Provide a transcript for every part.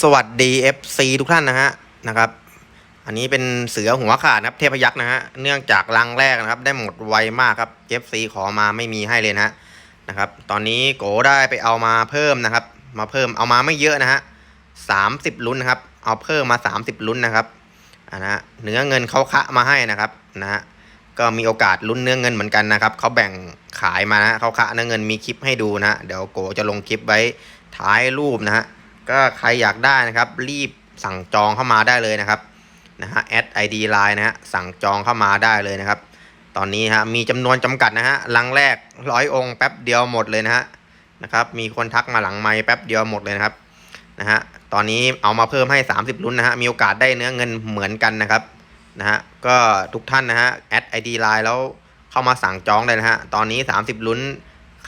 สวัสดี FC ทุกท่านนะฮะนะครับ อันนี้เป็นเสือหัวขาดนะครับเทพยักษ์นะฮะเนื่องจากรังแรกนะครับ ได้หมดไวมากครับ FC ขอมาไม่มีให้เลยนะฮะนะครับ ตอนนี้โกได้ไปเอามาเพิ่มนะครับ มาเพิ่มเอามาไม่เยอะนะฮะสามสิบลุ้นนะครับ เอาเพิ่มมา30ลุ้นนะครับอ่านะฮะเนื้อเงินเขาคะมาให้นะครับนะฮะก็มีโอกาสลุ้นเนื้อเงินเหมือนกันนะครับเขาแบ่งขายมานะเขาคะเนื้อเงินมีคลิปให้ดูนะฮะเดี๋ยวโกจะลงคลิปไว้ท้ายรูปนะฮะ ก็ใครอยากได้นะครับรีบสั่งจองเข้ามาได้เลยนะครับนะฮะแอดไอดีไลน์นะฮะสั่งจองเข้ามาได้เลยนะครับ ตอนนี้ฮะมีจำนวนจำกัดนะฮะลังแรกร้อยองค์แป๊บเดียวหมดเลยนะฮะนะครับมีคนทักมาหลังไม้แป๊บเดียวหมดเลยนะครับนะฮะตอนนี้เอามาเพิ่มให้ 30ลุ้นนะฮะมีโอกาสได้เนื้อเงินเหมือนกันนะครับนะฮะก็ทุกท่านนะฮะแอดไอดีไลน์แล้วเข้ามาสั่งจองเลยนะฮะตอนนี้ 30ลุ้น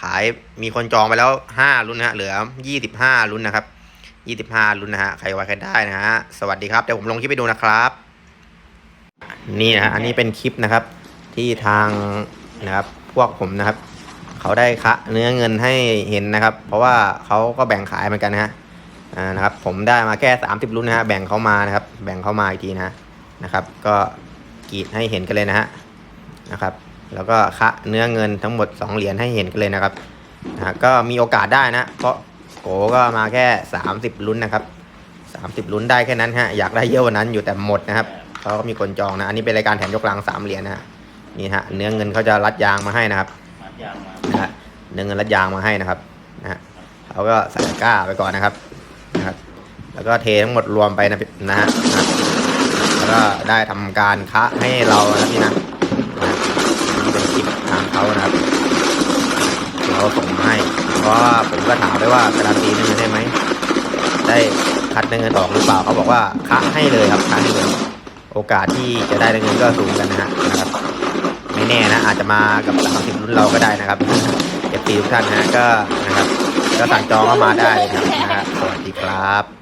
ขายมีคนจองไปแล้ว 5 ลุ้นนะฮะเหลือ 25 ลุ้นนะครับ 25 ลุ้นนะฮะ ใครไว้ใครได้นะฮะ สวัสดีครับ เดี๋ยวผมลงคลิปไปดูนะครับ นี่นะอันนี้เป็นคลิปนะครับ ที่ทางนะครับ พวกผมนะครับ เขาได้คะเนื้อเงินให้เห็นนะครับ เพราะว่าเขาก็แบ่งขายเหมือนกันนะฮะอ่านะครับ ผมได้มาแค่ 30 ลุ้นนะฮะ แบ่งเขามานะครับ แบ่งเขามาอีกทีนะนะครับ ก็กรีดให้เห็นกันเลยนะฮะ นะครับ แล้วก็คะเนื้อเงินทั้งหมด 2 เหรียญให้เห็นกันเลยนะครับนะก็มีโอกาสได้นะ เพราะ โกก็มาแค่ 30 ลุ้นนะครับ 30 ลุ้นได้แค่นั้นฮะ อยากได้เยอะกว่านั้นอยู่แต่หมดนะครับเขาก็มีคนจองนะ อันนี้เป็นรายการแถมยกลังสามเหรียญนะฮะ นี่ฮะ เนื้อเงินเขาจะรัดยางมาให้นะครับมัดยางมานะฮะเนื้อเงินรัดยางมาให้นะครับ นะฮะเขาก็ใส่ก้าไปก่อนนะครับ นะครับ แล้วก็เททั้งหมดรวมไปนะนะฮะ แล้วก็ได้ทำการคะให้เรานะพี่นะนี่เป็นคลิปทางเขานะครับเขาส่งมาให้ เพราะว่าผมก็ถามไปว่าการันตีเงินได้ไหมได้คัดเงินออกหรือเปล่าเขาบอกว่าคัดให้เลยครับคัดให้เลยโอกาสที่จะได้เงินก็สูงกันนะฮะนะครับ ไม่แน่นะ อาจจะมากับสามสิบรุ่นเราก็ได้นะครับเอฟซีทุกท่านนะฮะก็นะครับก็สั่งจองเข้ามาได้นะครับนะฮะสวัสดีครับ